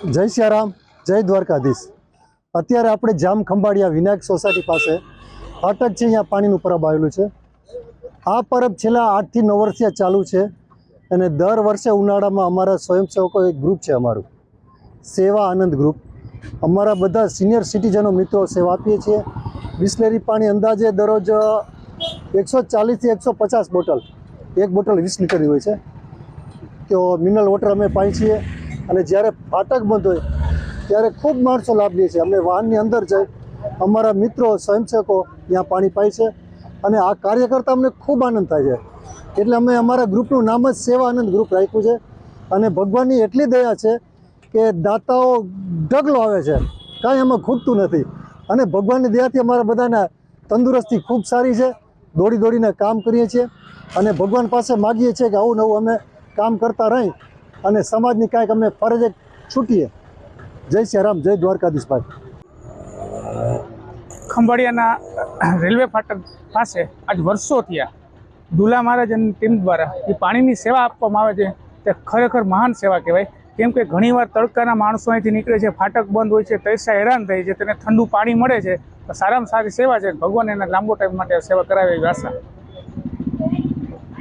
જય સિયારામ જય દ્વારકાધીશ. અત્યારે આપણે જામ ખંભાળિયા વિનાયક સોસાયટી પાસે ફાટક છે, અહીંયા પાણીનું પરબ આવેલું છે. આ પરબ છેલ્લા આઠથી નવ વર્ષથી ચાલુ છે અને દર વર્ષે ઉનાળામાં અમારા સ્વયંસેવકો એક ગ્રુપ છે અમારું. સેવા આનંદ ગ્રુપ અમારા બધા સિનિયર સિટીઝનો મિત્રો સેવા આપીએ છીએ. બિસ્લેરી પાણી અંદાજે દરરોજ એકસો ચાલીસથી એકસો પચાસ બોટલ, એક બોટલ વીસ લીટરની હોય છે. તો મિનરલ વોટર અમે પાઈ છીએ. અને જ્યારે ફાટક બંધ હોય, ત્યારે ખૂબ માણસો લાભ લે છે. અમે વાહનની અંદર જઈ અમારા મિત્રો, સ્વયંસેવકો ત્યાં પાણી પાય છે અને આ કાર્ય કરતાં અમને ખૂબ આનંદ થાય છે. એટલે અમે અમારા ગ્રુપનું નામ જ સેવા આનંદ ગ્રુપ રાખ્યું છે અને ભગવાનની એટલી દયા છે કે દાતાઓ ઢગલો આવે છે. કાંઈ એમાં ખૂટતું નથી. અને ભગવાનની દયાથી અમારા બધાના તંદુરસ્તી ખૂબ સારી છે. દોડી દોડીને કામ કરીએ છીએ અને ભગવાન પાસે માગીએ છીએ કે આવું નવું અમે કામ કરતા રહી અને સમાજની કાંઈક અમે ફરજ છૂટીએ. જય શ્રી રામ, જય દ્વારકાધીશભાઈ. ખંભાળિયાના રેલવે ફાટક પાસે આજ વર્ષો થયા દુલા મહારાજ અને ટીમ દ્વારા જે પાણીની સેવા આપવામાં આવે છે, તે ખરેખર મહાન સેવા કહેવાય. કેમ કે ઘણીવાર તડકાના માણસો અહીંથી નીકળે છે, ફાટક બંધ હોય છે તૈસા હેરાન થાય છે, તેને ઠંડુ પાણી મળે છે. તો સારામાં સારી સેવા છે. ભગવાન એને લાંબો ટાઈમ માટે સેવા કરાવે એવી આશા.